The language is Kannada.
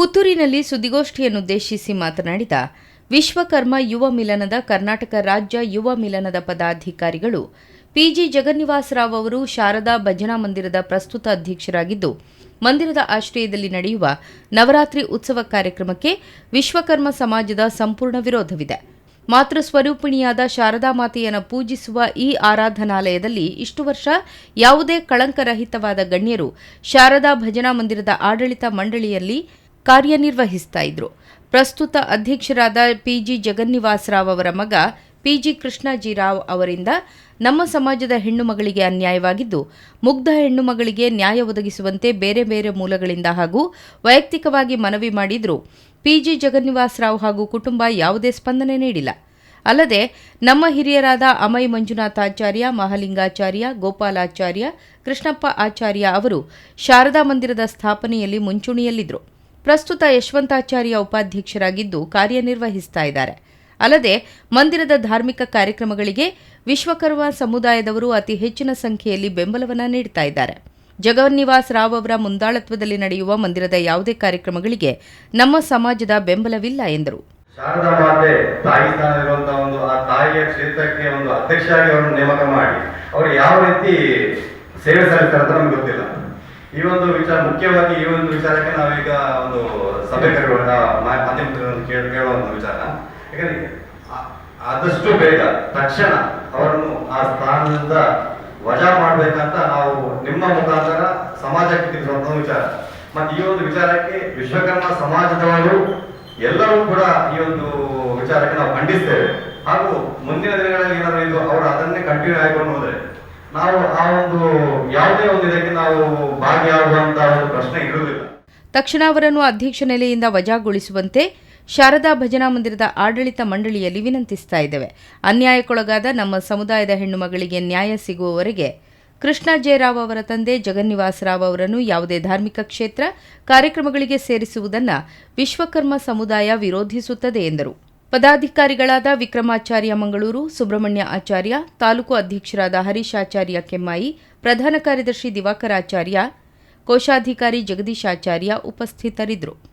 ಪುತ್ತೂರಿನಲ್ಲಿ ಸುದ್ದಿಗೋಷ್ಠಿಯನ್ನುದ್ದೇಶಿಸಿ ಮಾತನಾಡಿದ ವಿಶ್ವಕರ್ಮ ಯುವ ಮಿಲನದ ಕರ್ನಾಟಕ ರಾಜ್ಯ ಯುವ ಮಿಲನದ ಪದಾಧಿಕಾರಿಗಳು ಪಿಜಿ ಜಗನ್ನಿವಾಸರಾವ್ ಅವರು ಶಾರದಾ ಭಜನಾ ಮಂದಿರದ ಪ್ರಸ್ತುತ ಅಧ್ಯಕ್ಷರಾಗಿದ್ದು, ಮಂದಿರದ ಆಶ್ರಯದಲ್ಲಿ ನಡೆಯುವ ನವರಾತ್ರಿ ಉತ್ಸವ ಕಾರ್ಯಕ್ರಮಕ್ಕೆ ವಿಶ್ವಕರ್ಮ ಸಮಾಜದ ಸಂಪೂರ್ಣ ವಿರೋಧವಿದೆ. ಮಾತೃ ಸ್ವರೂಪಿಣಿಯಾದ ಶಾರದಾ ಮಾತೆಯನ್ನು ಪೂಜಿಸುವ ಈ ಆರಾಧನಾಲಯದಲ್ಲಿ ಇಷ್ಟು ವರ್ಷ ಯಾವುದೇ ಕಳಂಕರಹಿತವಾದ ಗಣ್ಯರು ಶಾರದಾ ಭಜನಾ ಮಂದಿರದ ಆಡಳಿತ ಮಂಡಳಿಯಲ್ಲಿ ಕಾರ್ಯನಿರ್ವಹಿಸ್ತಾ ಇದ್ರು. ಪ್ರಸ್ತುತ ಅಧ್ಯಕ್ಷರಾದ ಪಿಜಿ ಜಗನ್ನಿವಾಸ ರಾವ್ ಅವರ ಮಗ ಪಿಜಿ ಕೃಷ್ಣಾಜಿ ರಾವ್ ಅವರಿಂದ ನಮ್ಮ ಸಮಾಜದ ಹೆಣ್ಣು ಮಗಳಿಗೆ ಅನ್ಯಾಯವಾಗಿದ್ದು, ಮುಗ್ಧ ಹೆಣ್ಣು ಮಗಳಿಗೆ ನ್ಯಾಯ ಒದಗಿಸುವಂತೆ ಬೇರೆ ಬೇರೆ ಮೂಲಗಳಿಂದ ಹಾಗೂ ವೈಯಕ್ತಿಕವಾಗಿ ಮನವಿ ಮಾಡಿದ್ರು. ಪಿಜಿ ಜಗನ್ನಿವಾಸ ರಾವ್ ಹಾಗೂ ಕುಟುಂಬ ಯಾವುದೇ ಸ್ಪಂದನೆ ನೀಡಿಲ್ಲ. ಅಲ್ಲದೆ ನಮ್ಮ ಹಿರಿಯರಾದ ಅಮೈ ಮಂಜುನಾಥಾಚಾರ್ಯ ಮಹಾಲಿಂಗಾಚಾರ್ಯ, ಗೋಪಾಲಾಚಾರ್ಯ, ಕೃಷ್ಣಪ್ಪ ಆಚಾರ್ಯ ಅವರು ಶಾರದಾ ಮಂದಿರದ ಸ್ಥಾಪನೆಯಲ್ಲಿ ಮುಂಚೂಣಿಯಲ್ಲಿದ್ದರು ಪ್ರಸ್ತುತ ಯಶವಂತಾಚಾರ್ಯ ಉಪಾಧ್ಯಕ್ಷರಾಗಿದ್ದು ಕಾರ್ಯನಿರ್ವಹಿಸ್ತಾ ಇದ್ದಾರೆ. ಅಲ್ಲದೆ, ಮಂದಿರದ ಧಾರ್ಮಿಕ ಕಾರ್ಯಕ್ರಮಗಳಿಗೆ ವಿಶ್ವಕರ್ಮ ಸಮುದಾಯದವರು ಅತಿ ಹೆಚ್ಚಿನ ಸಂಖ್ಯೆಯಲ್ಲಿ ಬೆಂಬಲವನ್ನು ನೀಡ್ತಾ ಇದ್ದಾರೆ. ಜಗನ್ನಿವಾಸ್ ರಾವ್ ಅವರ ಮುಂದಾಳತ್ವದಲ್ಲಿ ನಡೆಯುವ ಮಂದಿರದ ಯಾವುದೇ ಕಾರ್ಯಕ್ರಮಗಳಿಗೆ ನಮ್ಮ ಸಮಾಜದ ಬೆಂಬಲವಿಲ್ಲ ಎಂದರು. ಶಾರದಾ ಮಾತೆ ತಾಯಿ ಇರುವಂತಹ ಒಂದು ಆ ತಾಯಿಯ ಕ್ಷೇತ್ರಕ್ಕೆ ಒಂದು ಅಧ್ಯಕ್ಷರಾಗಿ ಅವರನ್ನು ನೇಮಕ ಮಾಡಿ, ಅವರು ಯಾವ ರೀತಿ ಸೇವೆ ಸಲ್ಲಿಸ್ತಾರೆ ಅಂತ ನಮ್ಗೆ ಗೊತ್ತಿಲ್ಲ. ಈ ಒಂದು ವಿಚಾರ, ಮುಖ್ಯವಾಗಿ ಈ ಒಂದು ವಿಚಾರಕ್ಕೆ ನಾವೀಗ ಒಂದು ಸಭೆ ಕರೆಯುವಂತ ಕೇಳುವ ಒಂದು ವಿಚಾರ. ಯಾಕಂದ್ರೆ ಆದಷ್ಟು ಬೇಗ ತಕ್ಷಣ ಅವರನ್ನು ಆ ಸ್ಥಾನದಿಂದ ವಜಾ ಮಾಡ್ಬೇಕಂತ ನಾವು ನಿಮ್ಮ ಮುಖಾಂತರ ಸಮಾಜಕ್ಕೆ ತಿಳಿಸುವಂತ ವಿಚಾರ. ಮತ್ತೆ ಈ ಒಂದು ವಿಚಾರಕ್ಕೆ ವಿಶ್ವಕರ್ಮ ಸಮಾಜದವರು ಎಲ್ಲರೂ ಕೂಡ ಈ ಒಂದು ವಿಚಾರಕ್ಕೆ ನಾವು ಖಂಡಿಸ್ತೇವೆ. ಹಾಗೂ ಮುಂದಿನ ದಿನಗಳಲ್ಲಿ ಏನಾದ್ರು ಇದು ಅವರು ಅದನ್ನೇ ಕಂಟಿನ್ಯೂ ಆಗಿಕೊಂಡು ಹೋದ್ರೆ ನಾವು ಆ ಒಂದು ಯಾವುದೇ ಒಂದು ಇದಕ್ಕೆ ನಾವು ಭಾಗಿಯಾಗುವಂತ ಒಂದು ಪ್ರಶ್ನೆ ಇರುವುದಿಲ್ಲ. ತಕ್ಷಣ ಅವರನ್ನು ಅಧ್ಯಕ್ಷ ನೆಲೆಯಿಂದ ವಜಾಗೊಳಿಸುವಂತೆ ಶಾರದಾ ಭಜನಾ ಮಂದಿರದ ಆಡಳಿತ ಮಂಡಳಿಯಲ್ಲಿ ವಿನಂತಿಸ್ತಾ ಇದ್ದೇವೆ. ಅನ್ಯಾಯಕ್ಕೊಳಗಾದ ನಮ್ಮ ಸಮುದಾಯದ ಹೆಣ್ಣು ಮಗಳಿಗೆ ನ್ಯಾಯ ಸಿಗುವವರೆಗೆ ಕೃಷ್ಣ ಜಯರಾವ್ ಅವರ ತಂದೆ ಜಗನ್ನಿವಾಸ ರಾವ್ ಅವರನ್ನು ಯಾವುದೇ ಧಾರ್ಮಿಕ ಕ್ಷೇತ್ರ, ಕಾರ್ಯಕ್ರಮಗಳಿಗೆ ಸೇರಿಸುವುದನ್ನು ವಿಶ್ವಕರ್ಮ ಸಮುದಾಯ ವಿರೋಧಿಸುತ್ತದೆ ಎಂದರು. ಪದಾಧಿಕಾರಿಗಳಾದ ವಿಕ್ರಮಾಚಾರ್ಯ ಮಂಗಳೂರು, ಸುಬ್ರಹ್ಮಣ್ಯ ಆಚಾರ್ಯ, ತಾಲೂಕು ಅಧ್ಯಕ್ಷರಾದ ಹರೀಶ್ ಆಚಾರ್ಯ ಕೆಮ್ಮಾಯಿ, ಪ್ರಧಾನ ಕಾರ್ಯದರ್ಶಿ ದಿವಾಕರಾಚಾರ್ಯ, ಕೋಶಾಧಿಕಾರಿ ಜಗದೀಶ್ ಆಚಾರ್ಯ ಉಪಸ್ಥಿತರಿದ್ದರು.